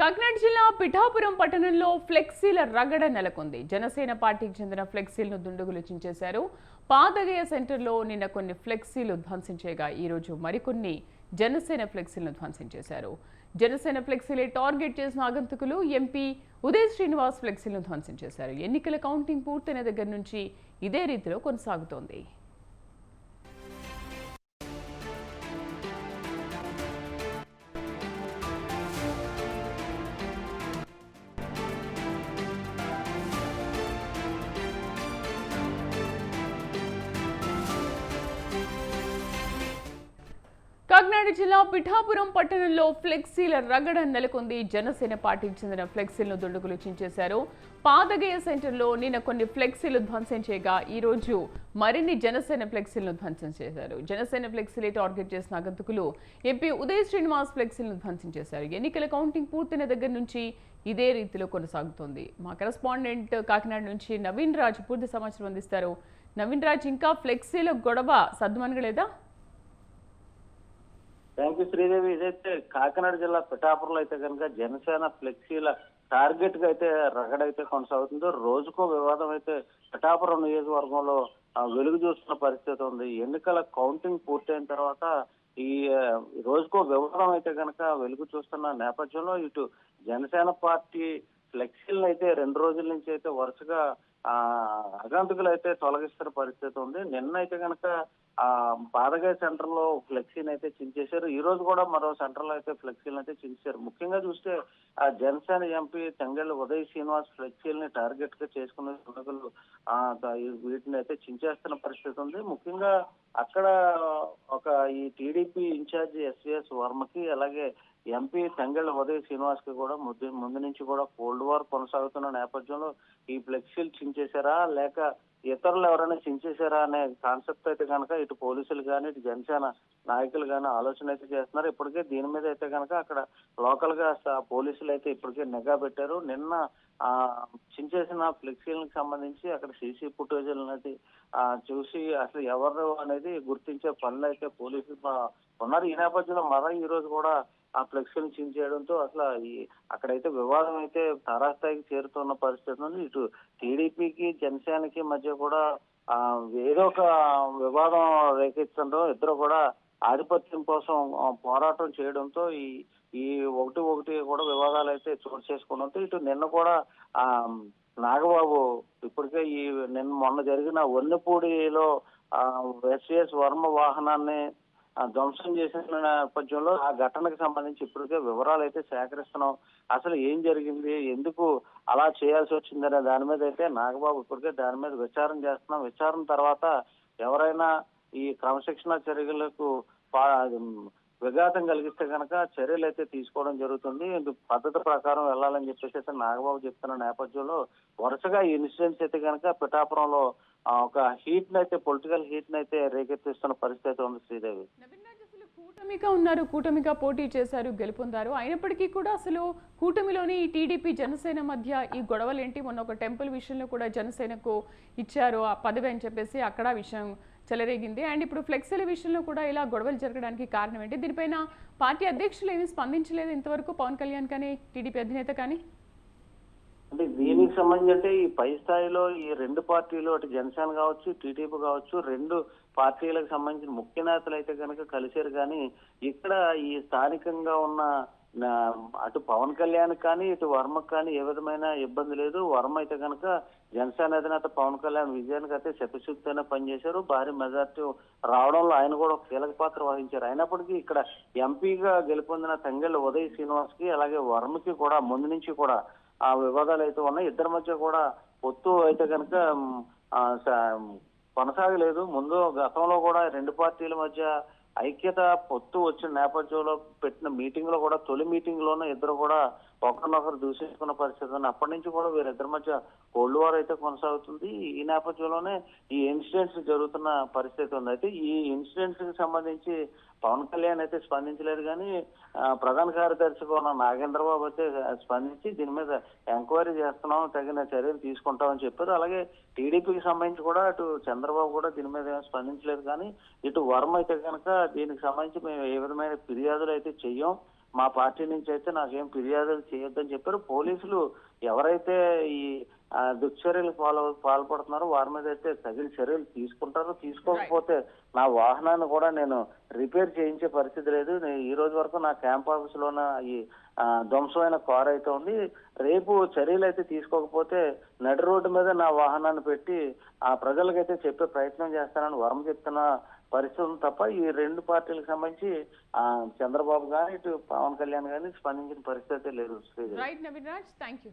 కాకినాడ జిల్లా పిఠాపురం పట్టణంలో ఫ్లెక్సీల రగడ నెలకొంది. జనసేన పార్టీకి చెందిన ఫ్లెక్సీలను దుండగులు చించేశారు. పాదగయ సెంటర్లో నిన్న కొన్ని ఫ్లెక్సీలు ధ్వంసం చేయగా ఈరోజు మరికొన్ని జనసేన ఫ్లెక్సీలను ధ్వంసం చేశారు జనసేన ఫ్లెక్సీలే టార్గెట్ చేసిన ఆగంతుకులు ఎంపీ ఉదయ్ శ్రీనివాస్ ఫ్లెక్సీలను ధ్వంసం చేశారు ఎన్నికల కౌంటింగ్ పూర్తయిన దగ్గర నుంచి ఇదే రీతిలో కొనసాగుతోంది. కాకినాడ జిల్లా పిఠాపురం పట్టణంలో ఫ్లెక్సీల రగడ నెలకొంది. జనసేన పార్టీకి చెందిన ఫ్లెక్సీలను దుండగులు చించేశారు. పాదగయ సెంటర్లో నిన్న కొన్ని ఫ్లెక్సీలు ధ్వంసం చేయగా ఈ రోజు మరిన్ని జనసేన ఫ్లెక్సీలను ధ్వంసం చేశారు. జనసేన ఫ్లెక్సీలే టార్గెట్ చేసిన ఆగంతుకులు ఎంపీ ఉదయ్ శ్రీనివాస్ ఫ్లెక్సీలను ధ్వంసం చేశారు. ఎన్నికల కౌంటింగ్ పూర్తయిన దగ్గర నుంచి ఇదే రీతిలో కొనసాగుతోంది. మా కరెస్పాండెంట్ కాకినాడ నుంచి నవీన్ రాజ్ పూర్తి సమాచారం అందిస్తారు. నవీన్ రాజ్ ఇంకా ఫ్లెక్సీల గొడవ సద్దుమనగలేదా థ్యాంక్ యూ శ్రీదేవి. ఇదైతే కాకినాడ జిల్లా పిఠాపురంలో అయితే కనుక జనసేన ఫ్లెక్సీల టార్గెట్గా అయితే రగడైతే కొనసాగుతుందో రోజుకో వివాదం అయితే పిఠాపురం నియోజకవర్గంలో వెలుగు చూస్తున్న పరిస్థితి ఉంది. ఎన్నికల కౌంటింగ్ పూర్తయిన తర్వాత ఈ రోజుకో వివాదం అయితే కనుక వెలుగు చూస్తున్న నేపథ్యంలో ఇటు జనసేన పార్టీ ఫ్లెక్సీలను అయితే రెండు రోజుల నుంచి అయితే వరుసగా ఆ అగంతకులు అయితే తొలగిస్తున్న పరిస్థితి ఉంది. నిన్న అయితే కనుక ఆ బాధగా సెంటర్లో ఫ్లెక్సీని అయితే చించేశారు. ఈ రోజు కూడా మరో సెంటర్లో అయితే ఫ్లెక్సీలను అయితే చించారు ముఖ్యంగా చూస్తే ఆ జనసేన ఎంపీ తెంగళ్ళ ఉదయ్ శ్రీనివాస్ ఫ్లెక్సీలని టార్గెట్గా చేసుకున్న దుండగులు ఆ వీటిని అయితే చించేస్తున్న పరిస్థితి ఉంది. ముఖ్యంగా అక్కడ ఒక ఈ టీడీపీ ఇన్ఛార్జి ఎస్విఎస్ వర్మకి అలాగే ఎంపీ తెంగళ్ళ ఉదయ్ శ్రీనివాస్కి కూడా ముందు ముందు నుంచి కూడా కోల్డ్ వార్ కొనసాగుతున్న నేపథ్యంలో ఈ ఫ్లెక్సీలు చించేశారా? లేక ఇతరులు ఎవరైనా చించేశారా అనే కాన్సెప్ట్ అయితే కనుక ఇటు పోలీసులు కానీ ఇటు జనసేన నాయకులు కానీ ఆలోచన అయితే చేస్తున్నారు. ఇప్పటికే దీని మీద అయితే కనుక అక్కడ లోకల్గా పోలీసులు అయితే ఇప్పటికే నిఘా పెట్టారు. నిన్న ఆ చించేసిన ఫ్లెక్సీలకు సంబంధించి అక్కడ సీసీ ఫుటేజ్ అనేది ఆ చూసి అసలు ఎవరు అనేది గుర్తించే పనులు అయితే పోలీసులు ఉన్నారు. ఈ నేపథ్యంలో మరో ఈ రోజు కూడా ఆ ఫ్లెక్సీని చించేయడంతో అసలు ఈ అక్కడైతే వివాదం అయితే తారాస్థాయికి చేరుతున్న పరిస్థితి ఉంది. ఇటు టీడీపీకి జనసేనకి మధ్య కూడా ఆ ఏదో ఒక వివాదం రేకెత్తడంతో ఇద్దరు కూడా ఆధిపత్యం కోసం పోరాటం చేయడంతో ఈ ఈ ఒకటి ఒకటి కూడా వివాదాలు అయితే చోటు చేసుకోవడంతో ఇటు నిన్న కూడా ఆ నాగబాబు ఇప్పటికే ఈ నిన్న మొన్న జరిగిన వన్నెపూడిలో ఎస్ఎస్ ఎస్విఎస్ వర్మ వాహనాన్ని ధ్వంసం చేసిన నేపథ్యంలో ఆ ఘటనకు సంబంధించి ఇప్పటికే వివరాలు అయితే సేకరిస్తున్నాం. అసలు ఏం జరిగింది? ఎందుకు అలా చేయాల్సి వచ్చిందనే దాని మీద అయితే నాగబాబు ఇప్పటికే దాని మీద విచారణ చేస్తున్నాం. విచారణ తర్వాత ఎవరైనా ఈ క్రమశిక్షణ చర్యలకు పా- విఘాతం కలిగిస్తే కనుక చర్యలు అయితే తీసుకోవడం జరుగుతుంది. ఇది పద్ధతి ప్రకారం వెళ్ళాలని చెప్పేసి అయితే నాగబాబు చెప్తున్న నేపథ్యంలో వరుసగా ఈ ఇన్సిడెంట్స్ అయితే కనుక పిఠాపురంలో ఒక హీట్ అయితే పొలిటికల్ హీట్ అయితే రేకెత్తిస్తున్న పరిస్థితి ఉంది శ్రీదేవి. కూటమిగా ఉన్నారు కూటమిగా పోటీ చేశారు గెలుపొందారు. అయినప్పటికీ కూడా అసలు కూటమిలోని టీడీపీ జనసేన మధ్య ఈ గొడవలు ఏంటి మొన్న ఒక టెంపుల్ విషయంలో కూడా జనసేనకు ఇచ్చారు ఆ పదవి అని చెప్పేసి అక్కడ విషయం చెలరేగింది. అండ్ ఇప్పుడు ఫ్లెక్సీల విషయంలో కూడా ఇలా గొడవలు జరగడానికి కారణం ఏంటి? దీనిపైన పార్టీ అధ్యక్షులు ఏమీ స్పందించలేదు ఇంతవరకు. పవన్ కళ్యాణ్ కానీ టీడీపీ అధినేత కానీ? అంటే దీనికి సంబంధించి అంటే ఈ పై స్థాయిలో ఈ రెండు పార్టీలు అటు జనసేన కావచ్చు టీడీపీ కావచ్చు రెండు పార్టీలకు సంబంధించిన ముఖ్య నేతలు అయితే కనుక కలిశారు. కానీ ఇక్కడ ఈ స్థానికంగా ఉన్న అటు పవన్ కళ్యాణ్ కానీ ఇటు వర్మకు కానీ ఏ విధమైన ఇబ్బంది లేదు. వర్మ అయితే కనుక జనసేన అధినేత పవన్ కళ్యాణ్ విజయానికి అయితే శతశుద్ధితోనే పనిచేశారు. భారీ మెజార్టీ రావడంలో ఆయన కూడా ఒక కీలక పాత్ర వహించారు. అయినప్పటికీ ఇక్కడ ఎంపీగా గెలుపొందిన తంగెళ్ళ ఉదయ్ శ్రీనివాస్కి అలాగే వర్మకి కూడా ముందు నుంచి కూడా ఆ వివాదాలు అయితే ఉన్నాయి. ఇద్దరి మధ్య కూడా పొత్తు అయితే కనుక కొనసాగలేదు. ముందు గతంలో కూడా రెండు పార్టీల మధ్య ఐక్యత పొత్తు వచ్చిన నేపథ్యంలో పెట్టిన మీటింగ్లో కూడా తొలి మీటింగ్లోనే ఇద్దరు కూడా ఒకరినొకరు దూషించుకున్న పరిస్థితి ఉంది. అప్పటి నుంచి కూడా వీరిద్దరి మధ్య కోల్డ్ వార్ అయితే కొనసాగుతుంది. ఈ నేపథ్యంలోనే ఈ ఇన్సిడెంట్స్ జరుగుతున్న పరిస్థితి ఉంది. అయితే ఈ ఇన్సిడెంట్స్కి సంబంధించి పవన్ కళ్యాణ్ అయితే స్పందించలేదు కానీ ప్రధాన కార్యదర్శిగా ఉన్న నాగేంద్రబాబు అయితే స్పందించి దీని మీద ఎంక్వైరీ చేస్తున్నాం తగిన చర్యలు తీసుకుంటామని చెప్పారు. అలాగే టీడీపీకి సంబంధించి కూడా అటు చంద్రబాబు కూడా దీని మీద ఏం స్పందించలేదు కానీ ఇటు వర్మ అయితే కనుక దీనికి సంబంధించి మేము ఏ విధమైన ఫిర్యాదులు అయితే చెయ్యం. మా పార్టీ నుంచి అయితే నాకేం ఫిర్యాదులు చేయొద్దని చెప్పారు. పోలీసులు ఎవరైతే ఈ దుశ్చర్యలు పాల్ పాల్పడుతున్నారో వారి మీద అయితే తగిన చర్యలు తీసుకుంటారు. తీసుకోకపోతే నా వాహనాన్ని కూడా నేను రిపేర్ చేయించే పరిస్థితి లేదు. ఈ రోజు వరకు నా క్యాంప్ ఆఫీస్ లోన ఈ ధ్వంసమైన కార్ అయితే ఉంది. రేపు చర్యలు అయితే తీసుకోకపోతే నడి రోడ్డు మీద నా వాహనాన్ని పెట్టి ఆ ప్రజలకైతే చెప్పే ప్రయత్నం చేస్తానని వరం చెప్తున్న పరిస్థితి తప్ప ఈ రెండు పార్టీలకు సంబంధించి ఆ చంద్రబాబు గాని ఇటు పవన్ కళ్యాణ్ గాని స్పందించిన పరిస్థితి లేదు. Right Naveen Raj thank you